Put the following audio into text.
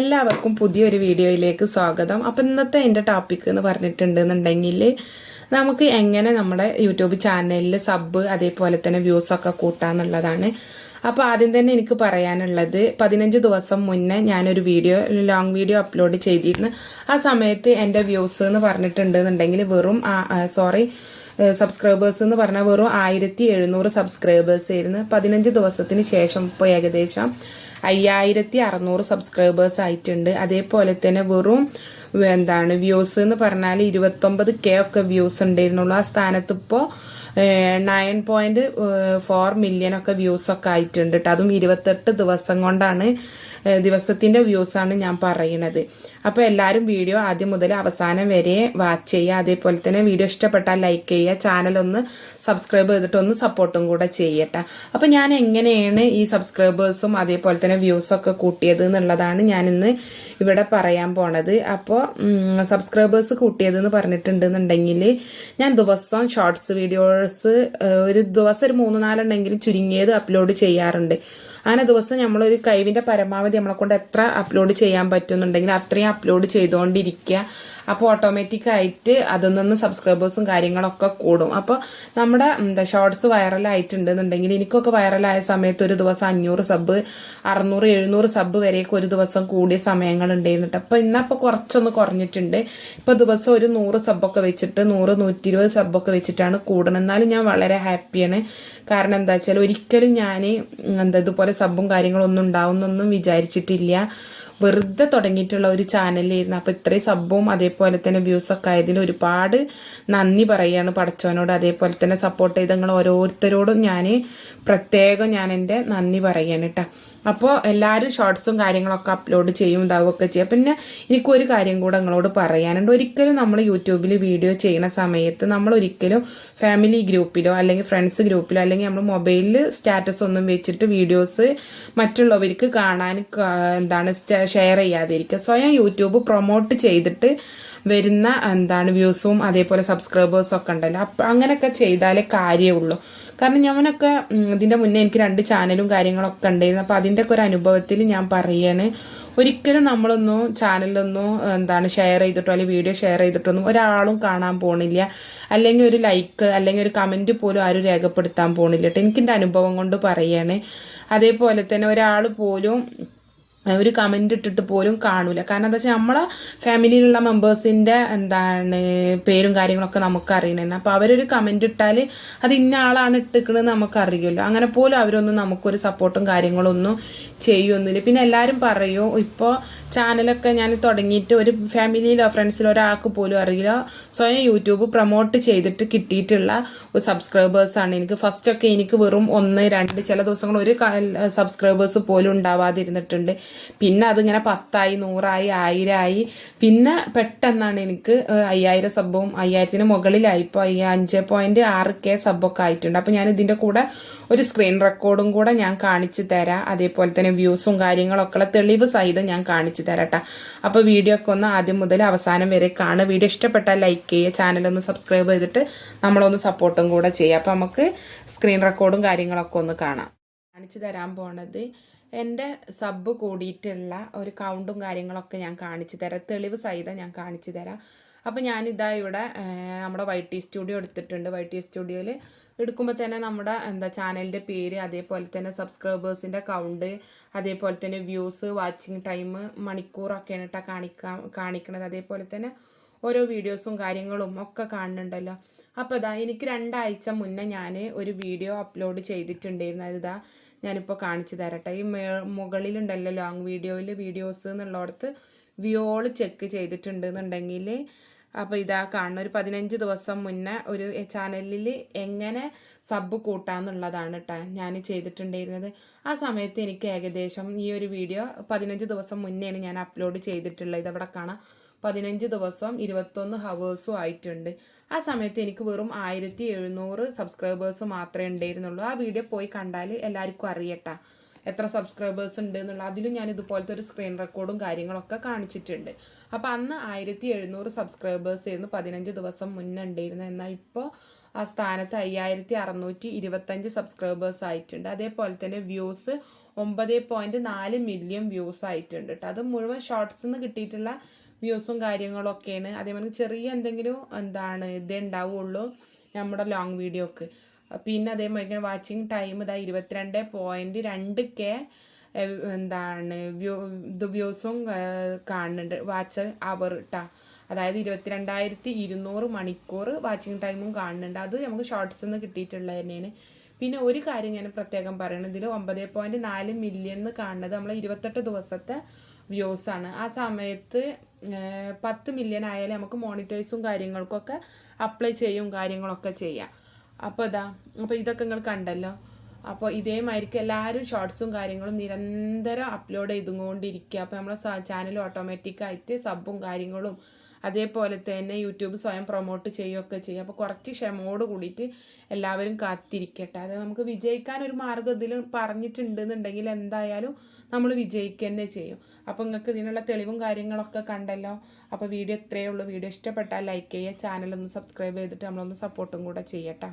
എല്ലാവർക്കും പുതിയൊരു വീഡിയോയിലേക്ക് സ്വാഗതം. അപ്പം ഇന്നത്തെ എന്റെ ടോപ്പിക് എന്ന് പറഞ്ഞിട്ടുണ്ടെന്നുണ്ടെങ്കിൽ നമുക്ക് എങ്ങനെ നമ്മുടെ യൂട്യൂബ് ചാനലിൽ സബ് അതേപോലെ തന്നെ വ്യൂസ് ഒക്കെ കൂട്ടാന്നുള്ളതാണ്. അപ്പോൾ ആദ്യം തന്നെ എനിക്ക് പറയാനുള്ളത് പതിനഞ്ച് ദിവസം മുന്നേ ഞാനൊരു വീഡിയോ ലോങ് വീഡിയോ അപ്ലോഡ് ചെയ്തിരുന്നു. ആ സമയത്ത് എന്റെ വ്യൂസ് എന്ന് പറഞ്ഞിട്ടുണ്ടെന്നുണ്ടെങ്കിൽ വെറും സോറി സബ്സ്ക്രൈബേഴ്സ് എന്ന് പറഞ്ഞാൽ വെറും ആയിരത്തി എഴുന്നൂറ് സബ്സ്ക്രൈബേഴ്സ് ആയിരുന്നു. പതിനഞ്ച് ദിവസത്തിന് ശേഷം ഇപ്പോൾ ഏകദേശം അയ്യായിരത്തി അറുന്നൂറ് സബ്സ്ക്രൈബേഴ്സ് ആയിട്ടുണ്ട്. അതേപോലെ തന്നെ വെറും എന്താണ് വ്യൂസ് എന്ന് പറഞ്ഞാൽ ഇരുപത്തൊമ്പത് കെ ഒക്കെ വ്യൂസ് ഉണ്ടായിരുന്നുള്ളൂ. ആ സ്ഥാനത്ത് ഇപ്പോൾ നയൻ പോയിന്റ് ഫോർ മില്യൺ ഒക്കെ വ്യൂസ് ഒക്കെ ആയിട്ടുണ്ട് കേട്ടോ അതും ഇരുപത്തെട്ട് ദിവസം കൊണ്ടാണ് ദിവസത്തിന്റെ വ്യൂസ് ആണ് ഞാൻ പറയുന്നത് അപ്പോൾ എല്ലാവരും വീഡിയോ ആദ്യം മുതൽ അവസാനം വരെ വാച്ച് ചെയ്യുക. അതേപോലെ തന്നെ വീഡിയോ ഇഷ്ടപ്പെട്ടാൽ ലൈക്ക് ചെയ്യുക. ചാനൽ ഒന്ന് സബ്സ്ക്രൈബ് ചെയ്തിട്ട് ഒന്ന് സപ്പോർട്ടും കൂടെ ചെയ്യട്ടെ. അപ്പോൾ ഞാൻ എങ്ങനെയാണ് ഈ സബ്സ്ക്രൈബേഴ്സും അതേപോലെ തന്നെ വ്യൂസ് ഒക്കെ കൂട്ടിയത് എന്നുള്ളതാണ് ഇന്ന് ഇവിടെ പറയാൻ പോണത്. അപ്പോൾ സബ്സ്ക്രൈബേഴ്സ് കൂട്ടിയത് എന്ന് പറഞ്ഞിട്ടുണ്ടെന്നുണ്ടെങ്കിൽ ഞാൻ ദിവസം ഷോർട്സ് വീഡിയോസ് ഒരു ദിവസം ഒരു മൂന്ന് നാലെണ്ണെങ്കിലും ചുരുങ്ങിയത് അപ്ലോഡ് ചെയ്യാറുണ്ട്. അങ്ങനെ ദിവസം നമ്മളൊരു കഴിവിന്റെ പരമാവധി നമ്മളെ കൊണ്ട് എത്ര അപ്ലോഡ് ചെയ്യാൻ പറ്റുന്നുണ്ടെങ്കിൽ അത്രയും അപ്ലോഡ് ചെയ്തുകൊണ്ടിരിക്കുക. അപ്പോൾ ഓട്ടോമാറ്റിക് ആയിട്ട് അതിൽ നിന്ന് സബ്സ്ക്രൈബേഴ്സും കാര്യങ്ങളൊക്കെ കൂടും. അപ്പോൾ നമ്മുടെ എന്താ ഷോർട്സ് വൈറലായിട്ടുണ്ടെന്നുണ്ടെങ്കിൽ എനിക്കൊക്കെ വൈറലായ സമയത്ത് ഒരു ദിവസം അഞ്ഞൂറ് സബ് അറുന്നൂറ് എഴുന്നൂറ് സബ് വരെയൊക്കെ ഒരു ദിവസം കൂടിയ സമയങ്ങൾ ഉണ്ടായിരുന്നിട്ട് അപ്പോൾ ഇന്നപ്പോൾ കുറച്ചൊന്ന് കുറഞ്ഞിട്ടുണ്ട്. ഇപ്പോൾ ദിവസം ഒരു നൂറ് സബൊക്കെ വെച്ചിട്ട് നൂറ് നൂറ്റി ഇരുപത് സബൊക്കെ വെച്ചിട്ടാണ് കൂടുന്നത്. എന്നാലും ഞാൻ വളരെ ഹാപ്പിയാണ് കാരണം എന്താ വെച്ചാൽ ഒരിക്കലും ഞാൻ എന്താ ഇതുപോലെ സബും കാര്യങ്ങളൊന്നും ഉണ്ടാവുന്നൊന്നും വിചാരിച്ചിട്ടില്ല. വെറുതെ തുടങ്ങിയിട്ടുള്ള ഒരു ചാനലായിരുന്നു. അപ്പോൾ ഇത്രയും സബ്ബും അതേപോലെ തന്നെ വ്യൂസ് ഒക്കെ ആയതിൽ ഒരുപാട് നന്ദി പറയുകയാണ് പടച്ചവനോട്. അതേപോലെ തന്നെ സപ്പോർട്ട് ചെയ്ത നിങ്ങൾ ഓരോരുത്തരോടും ഞാൻ പ്രത്യേകം ഞാൻ എന്റെ നന്ദി പറയുകയാണ് കേട്ടോ അപ്പോൾ എല്ലാവരും ഷോർട്സും കാര്യങ്ങളൊക്കെ അപ്ലോഡ് ചെയ്യും ഇതാവുകയൊക്കെ ചെയ്യും. പിന്നെ എനിക്കൊരു കാര്യം കൂടെ നിങ്ങളോട് പറയാനുണ്ട്. ഒരിക്കലും നമ്മൾ യൂട്യൂബിൽ വീഡിയോ ചെയ്യുന്ന സമയത്ത് നമ്മൾ ഒരിക്കലും ഫാമിലി ഗ്രൂപ്പിലോ അല്ലെങ്കിൽ ഫ്രണ്ട്സ് ഗ്രൂപ്പിലോ അല്ലെങ്കിൽ നമ്മൾ മൊബൈലിൽ സ്റ്റാറ്റസ് ഒന്നും വെച്ചിട്ട് വീഡിയോസ് മറ്റുള്ളവർക്ക് കാണാൻ എന്താണ് ഷെയർ ചെയ്യാതിരിക്കുക. സ്വയം യൂട്യൂബ് പ്രൊമോട്ട് ചെയ്തിട്ട് വരുന്ന എന്താണ് വ്യൂസും അതേപോലെ സബ്സ്ക്രൈബേഴ്സും ഒക്കെ ഉണ്ടല്ലോ. അപ്പം അങ്ങനെയൊക്കെ ചെയ്താലേ കാര്യമുള്ളൂ. കാരണം ഞാനൊക്കെ ഇതിന്റെ മുന്നേ എനിക്ക് രണ്ട് ചാനലും കാര്യങ്ങളൊക്കെ ഉണ്ടായിരുന്നു. അപ്പോൾ അതിന്റെ ഒക്കെ ഒരു അനുഭവത്തിൽ ഞാൻ പറയാണ് ഒരിക്കലും നമ്മളൊന്നും ചാനലൊന്നും എന്താണ് ഷെയർ ചെയ്തിട്ടോ അല്ലെങ്കിൽ വീഡിയോ ഷെയർ ചെയ്തിട്ടൊന്നും ഒരാളും കാണാൻ പോണില്ല. അല്ലെങ്കിൽ ഒരു ലൈക്ക് അല്ലെങ്കിൽ ഒരു കമന്റ് പോലും ആരും രേഖപ്പെടുത്താൻ പോണില്ല കേട്ടോ എനിക്കെന്റെ അനുഭവം കൊണ്ട് പറയാണ്. അതേപോലെ തന്നെ ഒരാൾ പോലും ഒരു കമന്റ് ഇട്ടിട്ട് പോലും കാണൂല. കാരണം എന്താ വെച്ചാൽ നമ്മളെ ഫാമിലിയിലുള്ള മെമ്പേഴ്സിന്റെ എന്താണ് പേരും കാര്യങ്ങളൊക്കെ നമുക്ക് അറിയണേ അപ്പോൾ അവരൊരു കമന്റ് ഇട്ടാൽ അത് ഇന്ന ആളാണ് ഇട്ടിക്കണെന്ന് നമുക്ക് അറിയുമല്ലോ അങ്ങനെ പോലും അവരൊന്നും നമുക്കൊരു സപ്പോർട്ടും കാര്യങ്ങളൊന്നും ചെയ്യൊന്നുമില്ല പിന്നെ എല്ലാവരും പറയും ഇപ്പോൾ ചാനലൊക്കെ ഞാൻ തുടങ്ങിയിട്ട് ഒരു ഫാമിലിയിലോ ഫ്രണ്ട്സിലോ ഒരാൾക്ക് പോലും അറിയില്ല. സ്വയം യൂട്യൂബ് പ്രൊമോട്ട് ചെയ്തിട്ട് കിട്ടിയിട്ടുള്ള ഒരു സബ്സ്ക്രൈബേഴ്സാണ് എനിക്ക് ഫസ്റ്റൊക്കെ എനിക്ക് വെറും ഒന്ന് രണ്ട് ചില ദിവസങ്ങൾ ഒരു സബ്സ്ക്രൈബേഴ്സ് പോലും ഉണ്ടാവാതിരുന്നിട്ടുണ്ട്. പിന്നെ അതിങ്ങനെ പത്തായി നൂറായി ആയിരമായി പിന്നെ പെട്ടെന്നാണ് എനിക്ക് അയ്യായിരം സബ്ബും അയ്യായിരത്തിന് മുകളിലായി. ഇപ്പോൾ അഞ്ച് പോയിന്റ് ആറ് കെ സബ്ബൊക്കെ ആയിട്ടുണ്ട്. അപ്പോൾ ഞാൻ ഇതിന്റെ കൂടെ ഒരു സ്ക്രീൻ റെക്കോർഡും കൂടെ ഞാൻ കാണിച്ചു തരാം. അതേപോലെ തന്നെ വ്യൂസും കാര്യങ്ങളൊക്കെ ഉള്ള തെളിവ് സഹിതം ഞാൻ കാണിച്ചു തരാം അപ്പോൾ വീഡിയോ ഒക്കെ ഒന്ന് ആദ്യം മുതൽ അവസാനം വരെ കാണുക. വീഡിയോ ഇഷ്ടപ്പെട്ടാൽ ലൈക്ക് ചെയ്യുക. ചാനലൊന്ന് സബ്സ്ക്രൈബ് ചെയ്തിട്ട് നമ്മളൊന്ന് സപ്പോർട്ടും കൂടെ ചെയ്യുക. അപ്പോൾ നമുക്ക് സ്ക്രീൻ റെക്കോർഡും കാര്യങ്ങളൊക്കെ ഒന്ന് കാണാം. കാണിച്ചു തരാൻ പോണത് എന്റെ സബ് കൂടിയിട്ടുള്ള ഒരു കൗണ്ടും കാര്യങ്ങളൊക്കെ ഞാൻ കാണിച്ചു തരാം. തെളിവ് സഹിതം ഞാൻ കാണിച്ചു തരാം. അപ്പോൾ ഞാനിതാ ഇവിടെ നമ്മുടെ വൈ ടി സ്റ്റുഡിയോ എടുത്തിട്ടുണ്ട്. വൈ ടി സ്റ്റുഡിയോയിൽ എടുക്കുമ്പോൾ തന്നെ നമ്മുടെ എന്താ ചാനലിന്റെ പേര് അതേപോലെ തന്നെ സബ്സ്ക്രൈബേഴ്സിന്റെ കൗണ്ട് അതേപോലെ തന്നെ വ്യൂസ് വാച്ചിങ് ടൈം മണിക്കൂറൊക്കെയാണ് കേട്ടോ കാണിക്കാൻ കാണിക്കണത്. അതേപോലെ തന്നെ ഓരോ വീഡിയോസും കാര്യങ്ങളും ഒക്കെ കാണുന്നുണ്ടല്ലോ. അപ്പോൾ ഇതാ എനിക്ക് രണ്ടാഴ്ച മുന്നേ ഞാൻ ഒരു വീഡിയോ അപ്ലോഡ് ചെയ്തിട്ടുണ്ടായിരുന്നു. അതിതാ ഞാനിപ്പോൾ കാണിച്ചു തരട്ടെ. ഈ മുകളിലുണ്ടല്ലോ ലോങ് വീഡിയോയിൽ വീഡിയോസ് എന്നുള്ളിടത്ത് ഓൾ ചെക്ക് ചെയ്തിട്ടുണ്ടെന്നുണ്ടെങ്കിൽ അപ്പോൾ ഇതാ കാണുന്ന ഒരു പതിനഞ്ച് ദിവസം മുന്നേ ഒരു ചാനലിൽ എങ്ങനെ സബ് കൂട്ടാന്നുള്ളതാണ് കേട്ടോ ഞാൻ ചെയ്തിട്ടുണ്ടായിരുന്നത്. ആ സമയത്ത് എനിക്ക് ഏകദേശം ഈ ഒരു വീഡിയോ പതിനഞ്ച് ദിവസം മുന്നെയാണ് ഞാൻ അപ്ലോഡ് ചെയ്തിട്ടുള്ളത്. ഇതവിടെ കാണാം. പതിനഞ്ച് ദിവസം ഇരുപത്തൊന്ന് ഹവേഴ്സും ആയിട്ടുണ്ട്. ആ സമയത്ത് എനിക്ക് വെറും ആയിരത്തി എഴുന്നൂറ് സബ്സ്ക്രൈബേഴ്സ് മാത്രമേ ഉണ്ടായിരുന്നുള്ളൂ. ആ വീഡിയോ പോയി കണ്ടാൽ എല്ലാവർക്കും അറിയട്ടാ. എത്ര സബ്സ്ക്രൈബേഴ്സ് ഉണ്ട് എന്നുള്ള അതിലും ഞാൻ ഇതുപോലത്തെ ഒരു സ്ക്രീൻ റെക്കോർഡും കാര്യങ്ങളൊക്കെ കാണിച്ചിട്ടുണ്ട്. അപ്പോൾ അന്ന് ആയിരത്തി എഴുന്നൂറ് സബ്സ്ക്രൈബേഴ്സ് ആയിരുന്നു പതിനഞ്ച് ദിവസം മുന്നേ ഉണ്ടായിരുന്നത്. എന്നാൽ ഇപ്പോൾ ആ സ്ഥാനത്ത് അയ്യായിരത്തി അറുന്നൂറ്റി ഇരുപത്തഞ്ച് സബ്സ്ക്രൈബേഴ്സ് ആയിട്ടുണ്ട്. അതേപോലെ തന്നെ വ്യൂസ് ഒമ്പത് പോയിന്റ് നാല് മില്യൺ വ്യൂസ് ആയിട്ടുണ്ട് കേട്ടോ അത് മുഴുവൻ ഷോർട്സ് നിന്ന് കിട്ടിയിട്ടുള്ള വ്യൂസും കാര്യങ്ങളൊക്കെയാണ്. അതേപോലെ ചെറിയ എന്തെങ്കിലും എന്താണ് ഇതേ ഉണ്ടാവുള്ളൂ നമ്മുടെ ലോങ് വീഡിയോക്ക് പിന്നെ അതേമാതിരി വാച്ചിങ് ടൈം ഇതാ ഇരുപത്തിരണ്ട് പോയിന്റ് രണ്ട് കെ എന്താണ് വ്യൂ വ്യൂസും കാണുന്നുണ്ട് വാച്ച് അവർ ഇട്ടാ അതായത് ഇരുപത്തിരണ്ടായിരത്തി ഇരുന്നൂറ് മണിക്കൂർ വാച്ചിങ് ടൈമും കാണുന്നുണ്ട് അത് നമുക്ക് ഷോർട്സ് നിന്ന് കിട്ടിയിട്ടുള്ളത് തന്നെയാണ്. പിന്നെ ഒരു കാര്യം ഞാൻ പ്രത്യേകം പറയണം ഇതിൽ ഒമ്പത് പോയിന്റ് നാല് മില്യൺ എന്ന് കാണുന്നത് നമ്മൾ ഇരുപത്തെട്ട് ദിവസത്തെ വ്യൂസാണ് ആ സമയത്ത് പത്ത് മില്യൺ ആയാലും നമുക്ക് മോണിറ്റൈസും കാര്യങ്ങൾക്കൊക്കെ അപ്ലൈ ചെയ്യും കാര്യങ്ങളൊക്കെ ചെയ്യാം. അപ്പോൾ ഇതാ അപ്പോൾ ഇതൊക്കെ നിങ്ങൾ കണ്ടല്ലോ. അപ്പോൾ ഇതേമായിരിക്കും എല്ലാവരും ഷോർട്സും കാര്യങ്ങളും നിരന്തരം അപ്ലോഡ് ചെയ്തുകൊണ്ടിരിക്കുക. അപ്പോൾ നമ്മളെ ചാനൽ ഓട്ടോമാറ്റിക്കായിട്ട് സബും കാര്യങ്ങളും അതേപോലെ തന്നെ യൂട്യൂബ് സ്വയം പ്രൊമോട്ട് ചെയ്യുകയൊക്കെ ചെയ്യും അപ്പോൾ കുറച്ച് ക്ഷമയോട് കൂടിയിട്ട് എല്ലാവരും കാത്തിരിക്കട്ടെ. അത് നമുക്ക് വിജയിക്കാൻ ഒരു മാർഗം ഇതിൽ പറഞ്ഞിട്ടുണ്ടെന്നുണ്ടെങ്കിൽ എന്തായാലും നമ്മൾ വിജയിക്കുക തന്നെ ചെയ്യും. അപ്പോൾ നിങ്ങൾക്ക് ഇതിനുള്ള തെളിവും കാര്യങ്ങളൊക്കെ കണ്ടല്ലോ. അപ്പോൾ വീഡിയോ ഇത്രയേ ഉള്ളൂ. വീഡിയോ ഇഷ്ടപ്പെട്ടാൽ ലൈക്ക് ചെയ്യുക. ചാനലൊന്ന് സബ്സ്ക്രൈബ് ചെയ്തിട്ട് നമ്മളൊന്ന് സപ്പോർട്ടും കൂടെ ചെയ്യട്ടോ.